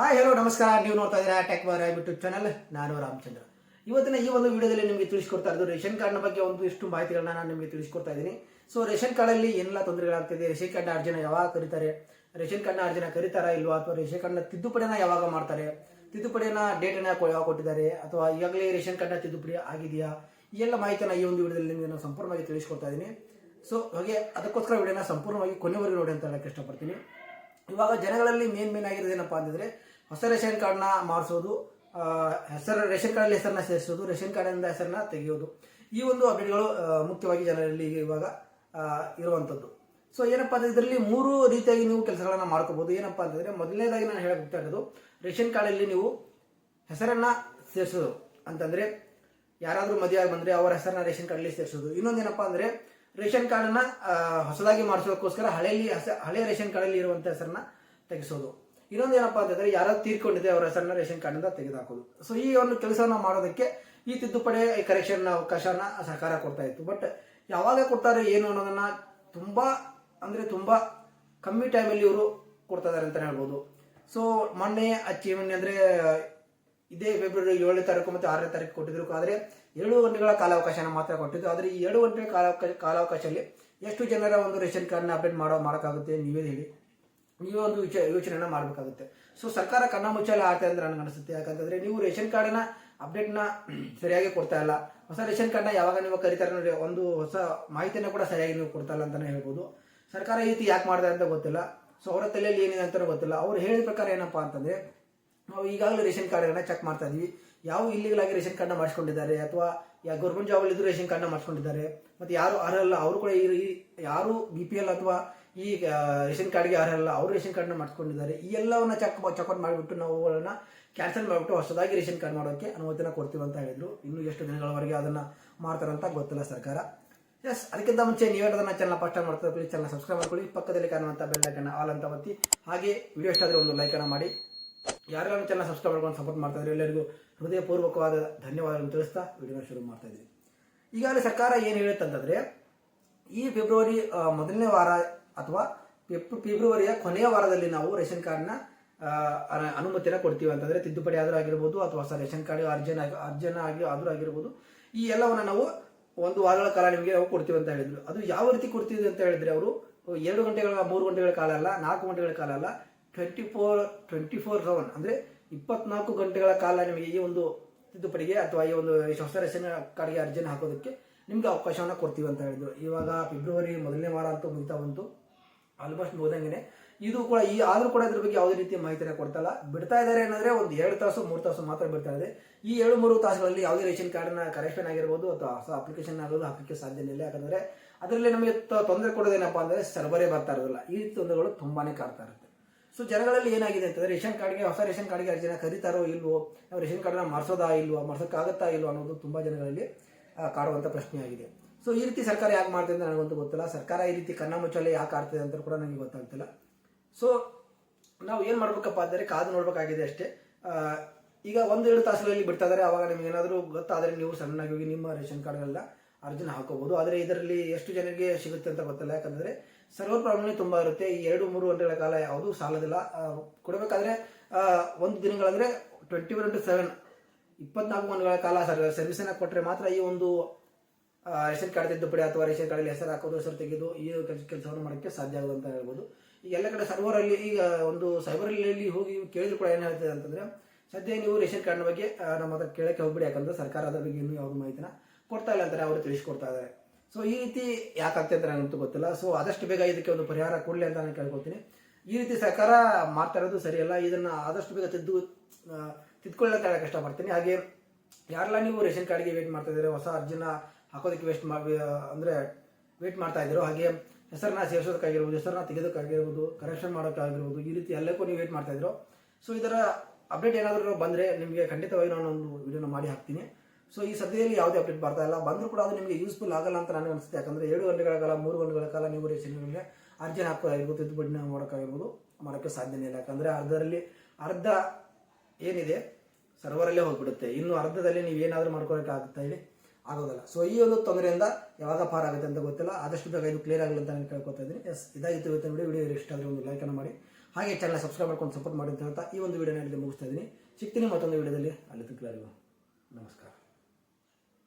Hi hello ನಮಸ್ಕಾರ. ನೀವು ನೋಡ್ತಾ ಇದ್ದೀರಾ ಟೆಕ್ ಬಾರ್ ಯೂಟ್ಯೂಬ್ ಚಾನಲ್ ನಾನು ರಾಮಚಂದ್ರ. ಇವತ್ತಿನ ಈ ಒಂದು ವಿಡಿಯೋದಲ್ಲಿ ನಿಮಗೆ ತಿಳಿಸ್ಕೊಡ್ತಾ ಇರೋದು ರೇಷನ್ ಕಾರ್ಡ್ನ ಬಗ್ಗೆ ಒಂದು ಇಷ್ಟು ಮಾಹಿತಿಗಳನ್ನ ನಾನು ನಿಮಗೆ ತಿಳಿಸ್ಕೊಡ್ತಾ ಇದ್ದೀನಿ. ಸೊ ರೇಷನ್ ಕಾರ್ಡಲ್ಲಿ ಏನೆಲ್ಲ ತೊಂದರೆಗಳಾಗ್ತಿದೆ, ರೇಷನ್ ಕಾರ್ಡ್ನ ಅರ್ಜಿನ ಯಾವಾಗ ಕರೀತಾರೆ, ರೇಷನ್ ಕಾರ್ಡ್ನ ಅರ್ಜಿನ ಕರೀತಾರಾ ಇಲ್ವಾ, ಅಥವಾ ರೇಷನ್ ಕಾರ್ಡ್ನ ತಿದ್ದುಪಡಿನ ಯಾವಾಗ ಮಾಡ್ತಾರೆ ತಿದ್ದುಪಡಿನ ಡೇಟನ್ನ ಯಾವಾಗ ಕೊಟ್ಟಿದ್ದಾರೆ, ಅಥವಾ ಈಗಾಗಲೇ ರೇಷನ್ ಕಾರ್ಡ್ನ ತಿದ್ದುಪಡಿ ಆಗಿದೆಯಾ ಎಲ್ಲ ಮಾಹಿತಿನ ಈ ಒಂದು ವಿಡಿಯೋದಲ್ಲಿ ನಿಮಗೆ ನಾನು ಸಂಪೂರ್ಣವಾಗಿ ತಿಳಿಸ್ಕೊಡ್ತಾ ಇದ್ದೀನಿ. ಸೊ ಹಾಗೆ ಅದಕ್ಕೋಸ್ಕರ ವಿಡಿಯೋನ ಸಂಪೂರ್ಣವಾಗಿ ಕೊನೆವರೆಗೂ ನೋಡಿ ಅಂತ ಹೇಳಕ್ಕೆ ಇಷ್ಟಪಡ್ತೀನಿ. ಇವಾಗ ಜನಗಳಲ್ಲಿ ಮೇನ್ ಮೇನ್ ಆಗಿರೋದೇನಪ್ಪ ಅಂತಂದ್ರೆ ಹೊಸ ರೇಷನ್ ಕಾರ್ಡ್ನ ಮಾಡಿಸೋದು ಹೆಸರು, ರೇಷನ್ ಕಾರ್ಡಲ್ಲಿ ಹೆಸರನ್ನ ಸೇರಿಸೋದು, ರೇಷನ್ ಕಾರ್ಡಿಂದ ಹೆಸರನ್ನ ತೆಗೆಯೋದು. ಈ ಒಂದು ಅಪ್ಡೇಟ್ಗಳು ಮುಖ್ಯವಾಗಿ ಜನರಲ್ಲಿ ಇವಾಗ ಇರುವಂಥದ್ದು ಸೊ ಏನಪ್ಪಾ ಅಂದರೆ ಇದರಲ್ಲಿ ಮೂರು ರೀತಿಯಾಗಿ ನೀವು ಕೆಲಸಗಳನ್ನು ಮಾಡ್ಕೋಬೋದು. ಏನಪ್ಪಾ ಅಂತಂದ್ರೆ ಮೊದಲನೇದಾಗಿ ನಾನು ಹೇಳಕ್ ಹೋಗ್ತಾ ಇರೋದು, ರೇಷನ್ ಕಾರ್ಡಲ್ಲಿ ನೀವು ಹೆಸರನ್ನ ಸೇರಿಸೋದು. ಅಂತಂದ್ರೆ, ಯಾರಾದರೂ ಮದುವೆ ಆಗಿ ಬಂದ್ರೆ ಅವರ ಹೆಸರನ್ನ ರೇಷನ್ ಕಾರ್ಡಲ್ಲಿ ಸೇರಿಸೋದು. ಇನ್ನೊಂದೇನಪ್ಪಾ ಅಂದ್ರೆ, ರೇಷನ್ ಕಾರ್ಡನ್ನು ಹೊಸದಾಗಿ ಮಾಡಿಸೋದಕ್ಕೋಸ್ಕರ ಹಳೆಯಲ್ಲಿ ಹೆಸ- ಹಳೆ ರೇಷನ್ ಕಾರ್ಡಲ್ಲಿ ಇರುವಂತ ಹೆಸರನ್ನ ತೆಗೆಸೋದು. ಇನ್ನೊಂದು ಏನಪ್ಪಾ ಅಂತಂದ್ರೆ ಯಾರು ತೀರ್ಕೊಂಡಿದೆ ಅವರ ಸಣ್ಣ ರೇಷನ್ ಕಾರ್ಡಿಂದ ತೆಗೆದುಹಾಕೋದು. ಸೊ ಈ ಒಂದು ಕೆಲಸವನ್ನ ಮಾಡೋದಕ್ಕೆ ಈ ತಿದ್ದುಪಡಿ ಕರೆಕ್ಷನ್ ಅವಕಾಶನ ಸರ್ಕಾರ ಕೊಡ್ತಾ ಇತ್ತು. ಬಟ್ ಯಾವಾಗ ಕೊಡ್ತಾರೆ, ಏನು ಅನ್ನೋದನ್ನ ತುಂಬಾ ಅಂದ್ರೆ ತುಂಬಾ ಕಮ್ಮಿ ಟೈಮಲ್ಲಿ ಇವರು ಕೊಡ್ತಾ ಇದಾರೆ ಅಂತ ಹೇಳ್ಬೋದು. ಸೊ ಮೊನ್ನೆ ಅಚ್ಚಿ ಮೊನ್ನೆ ಅಂದ್ರೆ, ಇದೇ ಫೆಬ್ರವರಿ ಏಳನೇ ತಾರೀಕು ಮತ್ತು ಆರನೇ ತಾರೀಕು ಕೊಟ್ಟಿದ್ರು. ಆದರೆ ಎರಡು ಗಂಟೆಗಳ ಕಾಲಾವಕಾಶನ ಮಾತ್ರ ಕೊಟ್ಟಿದ್ದು. ಆದರೆ ಈ ಎರಡು ಗಂಟೆ ಕಾಲಾವಕಾಶ ಕಾಲಾವಕಾಶದಲ್ಲಿ ಎಷ್ಟು ಜನರ ಒಂದು ರೇಷನ್ ಕಾರ್ಡ್ನ ಅಪ್ಡೇಟ್ ಮಾಡೋ ಮಾಡೋಕ್ಕಾಗುತ್ತೆ ನೀವೇ ಹೇಳಿ. ನೀವೇ ಒಂದು ವಿಚಾರ ಯೋಚನೆನ ಮಾಡಬೇಕಾಗುತ್ತೆ. ಸೊ ಸರ್ಕಾರ ಕಣ್ಣ ಮುಚ್ಚಾಲೆ ಆಗ್ತಾ ಅಂದ್ರೆ ನನಗೆ ಅನಿಸುತ್ತೆ. ಯಾಕಂತಂದ್ರೆ ನೀವು ರೇಷನ್ ಕಾರ್ಡ್ನ ಅಪ್ಡೇಟ್ನ ಸರಿಯಾಗಿ ಕೊಡ್ತಾ ಇಲ್ಲ. ಹೊಸ ರೇಷನ್ ಕಾರ್ಡ್ನ ಯಾವಾಗ ನೀವು ಕರೀತಾರೆ ನೋಡಿ ಒಂದು ಹೊಸ ಮಾಹಿತಿನ ಕೂಡ ಸರಿಯಾಗಿ ನೀವು ಕೊಡ್ತಾ ಇಲ್ಲ ಅಂತಾನೆ ಹೇಳ್ಬೋದು. ಸರ್ಕಾರ ಈ ರೀತಿ ಯಾಕೆ ಮಾಡ್ತಾರೆ ಅಂತ ಗೊತ್ತಿಲ್ಲ. ಸೊ ಅವರ ತಲೆಯಲ್ಲಿ ಏನಿದೆ ಅಂತಾನೂ ಗೊತ್ತಿಲ್ಲ. ಅವ್ರು ಹೇಳಿದ ಪ್ರಕಾರ ಏನಪ್ಪ ಅಂತಂದ್ರೆ, ನಾವು ಈಗಾಗಲೇ ರೇಷನ್ ಕಾರ್ಡ್ಗಳನ್ನ ಚೆಕ್ ಮಾಡ್ತಾ ಇದ್ವಿ. ಯಾವ ಇಲ್ಲಿಗಳಾಗಿ ರೇಷನ್ ಕಾರ್ಡ್ನ ಮಾಡಿಸ್ಕೊಂಡಿದ್ದಾರೆ? ಅಥವಾ ಯಾ ಗೌರ್ಮೆಂಟ್ ಜಾಬ್ ಇದ್ದು ರೇಷನ್ ಕಾರ್ಡ್ನ ಮಾಡಿಸ್ಕೊಂಡಿದ್ದಾರೆ? ಮತ್ತೆ ಯಾರು ಅರ್ಹಲ್ಲ ಅವರು ಕೂಡ ಈ ಈ- ಯಾರು ಬಿ ಪಿ ಎಲ್ ಅಥವಾ ಈ ಆ, ರೇಷನ್ ಕಾರ್ಡ್ಗೆ ಯಾರಲ್ಲ ಅವರು ರೇಷನ್ ಕಾರ್ಡ್ನ ಮಾಡಿಸ್ಕೊಂಡಿದ್ದಾರೆ ಈ ಎಲ್ಲವನ್ನ ಚೆಕ್ ಚೆಕ್ಔಟ್ ಮಾಡಿಬಿಟ್ಟು ನಾವು ಅವುಗಳನ್ನ ಕ್ಯಾನ್ಸಲ್ ಮಾಡಿಬಿಟ್ಟು ಹೊಸದಾಗಿ ರೇಷನ್ ಕಾರ್ಡ್ ಮಾಡೋಕ್ಕೆ ಅನುಮತಿನ ಕೊಡ್ತೀವಿ ಅಂತ ಹೇಳಿದ್ರು. ಇನ್ನು ಎಷ್ಟು ದಿನಗಳವರೆಗೆ ಅದನ್ನು ಮಾಡ್ತಾರಂತ ಗೊತ್ತಿಲ್ಲ ಸರ್ಕಾರ. ಎಸ್ ಅದಕ್ಕಿಂತ ಮುಂಚೆ ನೀವೇ ನನ್ನ ಚಾನಲ್ ಫಸ್ಟ್ ಟೈಮ್ ಮಾಡ್ತಾರೆ ಪ್ಲೀಸ್ ಚಾನಲ್ ಸಬ್ಸ್ಕ್ರೈಬ್ ಮಾಡ್ಕೊಳ್ಳಿ. ಪಕ್ಕದಲ್ಲಿ ಕಾಣುವಂಥ ಬೆಲ್ ಐಕನ್ನ ಆಲ್ ಅಂತ ಒತ್ತಿ. ಹಾಗೆ ವಿಡಿಯೋ ಇಷ್ಟ ಆದರೆ ಒಂದು ಲೈಕನ್ನು ಮಾಡಿ. ಯಾರು ನನ್ನ ಚಾನಲ್ ಸಬ್ಸ್ಕ್ರೈಬ್ ಮಾಡ್ಕೊಂಡು ಸಪೋರ್ಟ್ ಮಾಡ್ತಾ ಎಲ್ಲರಿಗೂ ಹೃದಯಪೂರ್ವಕವಾದ ಧನ್ಯವಾದಗಳನ್ನು ತಿಳಿಸ್ತಾ ವಿಡಿಯೋನ ಶುರು ಮಾಡ್ತಾ ಇದ್ದೀವಿ ಈಗಾಗಲೇ ಸರ್ಕಾರ ಏನು ಹೇಳುತ್ತೆ ಅಂತಂದ್ರೆ ಈ ಫೆಬ್ರವರಿ ಮೊದಲನೇ ವಾರ ಅಥವಾ ಫೆಬ್- ಫೆಬ್ರವರಿಯ ಕೊನೆಯ ವಾರದಲ್ಲಿ ನಾವು ರೇಷನ್ ಕಾರ್ಡ್ನ ಅನುಮತಿನ ಕೊಡ್ತೀವಿ ಅಂತಂದರೆ ತಿದ್ದುಪಡಿ ಆದರೂ ಆಗಿರ್ಬೋದು ಅಥವಾ ಹೊಸ ರೇಷನ್ ಕಾರ್ಡ್ ಅರ್ಜನ ಅರ್ಜನ ಆಗಿ ಆದರೂ ಆಗಿರ್ಬೋದು, ಈ ಎಲ್ಲವನ್ನು ನಾವು ಒಂದು ವಾರಗಳ ಕಾಲ ನಿಮಗೆ ನಾವು ಕೊಡ್ತೀವಿ ಅಂತ ಹೇಳಿದ್ರು. ಅದು ಯಾವ ರೀತಿ ಕೊಡ್ತೀವಿ ಅಂತ ಹೇಳಿದ್ರೆ ಅವರು, ಎರಡು ಗಂಟೆಗಳ, ಮೂರು ಗಂಟೆಗಳ ಕಾಲ ಅಲ್ಲ, ನಾಲ್ಕು ಗಂಟೆಗಳ ಕಾಲ ಅಲ್ಲ twenty four twenty four seven ಅಂದರೆ ಇಪ್ಪತ್ನಾಲ್ಕು ಗಂಟೆಗಳ ಕಾಲ ನಿಮಗೆ ಈ ಒಂದು ತಿದ್ದುಪಡಿಗೆ ಅಥವಾ ಈ ಒಂದು ಹೊಸ ರೇಷನ್ ಕಾರ್ಡ್ಗೆ ಅರ್ಜಿನ ಹಾಕೋದಕ್ಕೆ ನಿಮ್ಗೆ ಅವಕಾಶವನ್ನ ಕೊಡ್ತೀವಿ ಅಂತ ಹೇಳಿದ್ರು. ಇವಾಗ ಫೆಬ್ರವರಿ ಮೊದಲನೇ ವಾರ ಅಂತೂ ಮುಗಿತಾ ಬಂತು. ಆಲ್ಮೋಸ್ಟ್ ಮುಗ್ದಂಗೆ ಇದು ಕೂಡ ಈ, ಆದ್ರೂ ಕೂಡ ಇದ್ರ ಬಗ್ಗೆ ಯಾವುದೇ ರೀತಿಯ ಮಾಹಿತಿನ ಕೊಡ್ತಲ್ಲ ಬಿಡ್ತಾ ಇದ್ದಾರೆ ಏನಂದ್ರೆ ಒಂದು ಎರಡು ತಾಸು, ಮೂರು ತಾಸು ಮಾತ್ರ ಬಿಡ್ತಾ ಇದೆ. ಈ ಏಳು ಮೂರು ತಾಸುಗಳಲ್ಲಿ ಯಾವುದೇ ರೇಷನ್ ಕಾರ್ಡ್ನ ಕರೆಕ್ಷನ್ ಆಗಿರ್ಬೋದು ಅಥವಾ ಹೊಸ ಅಪ್ಲಿಕೇಶನ್ ಆಗೋದು ಹಾಕಕ್ಕೆ ಸಾಧ್ಯನೇ ಇಲ್ಲ. ಯಾಕಂದ್ರೆ ಅದರಲ್ಲಿ ನಮಗೆ ತೊಂದರೆ ಕೊಡೋದೇನಪ್ಪ ಅಂದ್ರೆ ಸರ್ವರೇ ಬರ್ತಾ ಇರೋದಿಲ್ಲ. ಈ ರೀತಿ ತೊಂದರೆಗಳು ತುಂಬಾನೇ ಕಾಡ್ತಾ ಇರುತ್ತೆ. ಸೊ ಜನಗಳಲ್ಲಿ ಏನಾಗಿದೆ ಅಂತಂದ್ರೆ ರೇಷನ್ ಕಾರ್ಡ್ಗೆ, ಹೊಸ ರೇಷನ್ ಕಾರ್ಡ್ಗೆ ಅರ್ಜಿನ ಕರೀತಾರೋ ಇಲ್ವೋ, ನಾವು ರೇಷನ್ ಕಾರ್ಡ್ನ ಮಾಡಿಸೋದಾ ಇಲ್ವೋ ಮಾಡ್ಸೋಕ್ಕಾಗತ್ತಾ ಇಲ್ವೋ ಅನ್ನೋದು ತುಂಬಾ ಜನಗಳಲ್ಲಿ ಆ, ಪ್ರಶ್ನೆಯಾಗಿದೆ. ಸೊ ಈ ರೀತಿ ಸರ್ಕಾರ ಯಾಕೆ ಮಾಡ್ತಿದೆ ಅಂತ ನನಗಂತೂ ಗೊತ್ತಿಲ್ಲ. ಸರ್ಕಾರ ಈ ರೀತಿ ಕನ್ನ ಮುಚ್ಚಾಲೆ ಯಾಕೆ ಆಡ್ತಿದೆ ಅಂತ ಕೂಡ ನನಗೆ ಗೊತ್ತಾಗ್ತಿಲ್ಲ. ಸೊ ನಾವು ಏನು ಮಾಡಬೇಕಪ್ಪ ಅಂದರೆ ಕಾದು ನೋಡಬೇಕಾಗಿದೆ ಅಷ್ಟೇ. ಈಗ ಒಂದು ಎರಡು ತಾಸುಗಳಲ್ಲಿ ಬಿಡ್ತಾ ಇದಾರೆ ಅವಾಗ ನಿಮ್ಗೆ ಏನಾದರೂ ಗೊತ್ತಾದ್ರೆ ನೀವು ಸಣ್ಣಾಗಿ ಹೋಗಿ ನಿಮ್ಮ ರೇಷನ್ ಕಾರ್ಡ್ಗಳೆಲ್ಲ ಅರ್ಜಿನ ಹಾಕೋಬಹುದು ಆದರೆ ಇದರಲ್ಲಿ ಎಷ್ಟು ಜನರಿಗೆ ಸಿಗುತ್ತೆ ಅಂತ ಗೊತ್ತಿಲ್ಲ. ಯಾಕಂದ್ರೆ ಸರ್ವರ್ ಪ್ರಾಬ್ಲಮ್ ತುಂಬಾ ಇರುತ್ತೆ. ಈ ಎರಡು ಮೂರು ಗಂಟೆಗಳ ಕಾಲ ಯಾವುದೂ ಸಾಲದಿಲ್ಲ. ಕೊಡಬೇಕಾದ್ರೆ ಒಂದು ದಿನಗಳಂದ್ರೆ ಟ್ವೆಂಟಿ ಒನ್ ಇಂಟು ಸೆವೆನ್ ಇಪ್ಪತ್ನಾಲ್ಕು ಮಂದಿಗಳ ಕಾಲ ಸರ್ವಿಸನ್ನ ಕೊಟ್ಟರೆ ಮಾತ್ರ ಈ ಒಂದು ರೇಷನ್ ಕಾರ್ಡ್ ತಿದ್ದುಪಡಿ ಅಥವಾ ರೇಷನ್ ಕಾರ್ಡಲ್ಲಿ ಹೆಸರು ಹಾಕೋದು, ಹೆಸರು ತೆಗೆದು ಈ ಕೆಲಸವನ್ನು ಮಾಡೋಕ್ಕೆ ಸಾಧ್ಯ ಆಗೋದು ಅಂತ ಹೇಳ್ಬೋದು. ಈಗ ಎಲ್ಲ ಕಡೆ ಸರ್ವರ್ ಅಲ್ಲಿ, ಈಗ ಒಂದು ಸೈಬರ್ ಅಲ್ಲಿ ಹೋಗಿ ಕೇಳಿದ್ರು ಕೂಡ ಏನು ಹೇಳ್ತದೆ ಅಂತಂದ್ರೆ, ಸದ್ಯ ನೀವು ರೇಷನ್ ಕಾರ್ಡ್ನ ಬಗ್ಗೆ ನಮ್ಮ ಹತ್ರ ಕೇಳಕ್ಕೆ ಹೋಗ್ಬಿಡಿ, ಯಾಕಂದ್ರೆ ಸರ್ಕಾರ ಅದರ ಬಗ್ಗೆ ಇನ್ನೂ ಯಾವ್ದು ಮಾಹಿತಿನ ಕೊಡ್ತಾ ಇಲ್ಲ ಅಂತಾರೆ, ಅವರು ತಿಳಿಸ್ಕೊಡ್ತಾ ಇದ್ದಾರೆ. ಸೊ ಈ ರೀತಿ ಯಾಕಾಗ್ತದೆ ಅಂತ ನನಗಂತೂ ಗೊತ್ತಿಲ್ಲ. ಸೊ ಆದಷ್ಟು ಬೇಗ ಇದಕ್ಕೆ ಒಂದು ಪರಿಹಾರ ಕೊಡಲಿ ಅಂತ ನಾನು ಕೇಳ್ಕೊತೀನಿ ಈ ರೀತಿ ಸರ್ಕಾರ ಮಾಡ್ತಾ ಇರೋದು ಸರಿಯಲ್ಲ, ಇದನ್ನ ಆದಷ್ಟು ಬೇಗ ತಿದ್ದು ಆ, ತಿದ್ಕೊಳ್ಳಿ ಕಷ್ಟಪಡ್ತೀನಿ? ಹೇಳಕ್ ಇಷ್ಟಪಡ್ತೀನಿ ಹಾಗೆ ಯಾರೆಲ್ಲ ನೀವು ರೇಷನ್ ಕಾರ್ಡ್ಗೆ ವೇಟ್ ಮಾಡ್ತಾ ಹೊಸ ಅರ್ಜಿನ ಹಾಕೋದಕ್ಕೆ ವೇಸ್ಟ್ ಮಾಡಿ ಅಂದರೆ ವೇಟ್ ಮಾಡ್ತಾ ಇದ್ದೀರೋ ಹಾಗೆ ಹೆಸರನ್ನ ಸೇರಿಸೋದಕ್ಕಾಗಿರ್ಬೋದು ಹೆಸರನ್ನ ತೆಗೆದಕ್ಕಾಗಿರ್ಬೋದು ಕರೆಕ್ಷನ್ ಮಾಡೋಕ್ಕಾಗಿರ್ಬೋದು ಈ ರೀತಿ ಎಲ್ಲಕ್ಕೂ ನೀವು ವೇಟ್ ಮಾಡ್ತಾ ಇದ್ದೀರೋ. ಸೊ ಇದರ ಅಪ್ಡೇಟ್ ಏನಾದರೂ ಬಂದರೆ ನಿಮಗೆ ಖಂಡಿತವಾಗಿ ನಾನು ಒಂದು ವಿಡಿಯೋನ ಮಾಡಿ ಹಾಕ್ತೀನಿ. ಸೊ ಈ ಸದ್ಯದಲ್ಲಿ ಯಾವುದೇ ಅಪ್ಡೇಟ್ ಬರ್ತಾ ಇಲ್ಲ. ಬಂದರೂ ಕೂಡ ಅದು ನಿಮಗೆ ಯೂಸ್ಫುಲ್ ಆಗಲ್ಲ ಅಂತ ನನಗೆ ಅನಿಸುತ್ತೆ. ಯಾಕಂದರೆ ಏಳು ಗಂಟೆಗಳ ಕಾಲ ಮೂರು ಗಂಟೆಗಳ ಕಾಲ ನೀವು ನಿಮಗೆ ಅರ್ಜಿನ ಹಾಕೋದಾಗಿರ್ಬೋದು ತಿದ್ದುಪಡಿನ ಮಾಡೋಕ್ಕಾಗಿರ್ಬೋದು ಮಾಡೋಕ್ಕೆ ಸಾಧ್ಯನೇ ಇಲ್ಲ. ಯಾಕಂದರೆ ಅರ್ಧದಲ್ಲಿ ಅರ್ಧ ಏನಿದೆ? ಸರ್ವರಲ್ಲೇ ಹೋಗ್ಬಿಡುತ್ತೆ. ಇನ್ನು ಅರ್ಧದಲ್ಲಿ ನೀವು ಏನಾದರೂ ಮಾಡ್ಕೊಳಕ್ಕೆ ಆಗುತ್ತಾ ಹೇಳಿ ಆಗೋದಲ್ಲ. ಸೊ ಈ ಒಂದು ತೊಂದರೆಯಿಂದ ಯಾವಾಗ ಪಾರ ಆಗುತ್ತೆ ಅಂತ ಗೊತ್ತಿಲ್ಲ. ಆದಷ್ಟು ಬೇಗ ಇದು ಕ್ಲಿಯರ್ ಆಗಲಿ ಅಂತ ನಾನು ಕೇಳ್ಕೊತಾ ಇದ್ದೀನಿ. ಎಸ್ ಇದಾಗಿತ್ತು ಇವತ್ತಿನ ವಿಡಿಯೋ ವಿಡಿಯೋ ಇಷ್ಟ ಆದರೆ ಒಂದು ಲೈಕನ್ನು ಮಾಡಿ. ಹಾಗೆ ಚಾನಲ್ ಸಬ್ಸ್ಕ್ರೈಬ್ ಮಾಡ್ಕೊಂಡು ಸಪೋರ್ಟ್ ಮಾಡಿ ಅಂತ ಹೇಳ್ತಾ ಈ ಒಂದು ವಿಡಿಯೋನ ಇಲ್ಲಿ ಮುಗಿಸ್ತಾ ಇದ್ದೀನಿ. ಸಿಗ್ತೀನಿ ಮತ್ತೊಂದು ವಿಡಿಯೋದಲ್ಲಿ ಅಲ್ಲಿ ತನಕ ನಮಸ್ಕಾರ.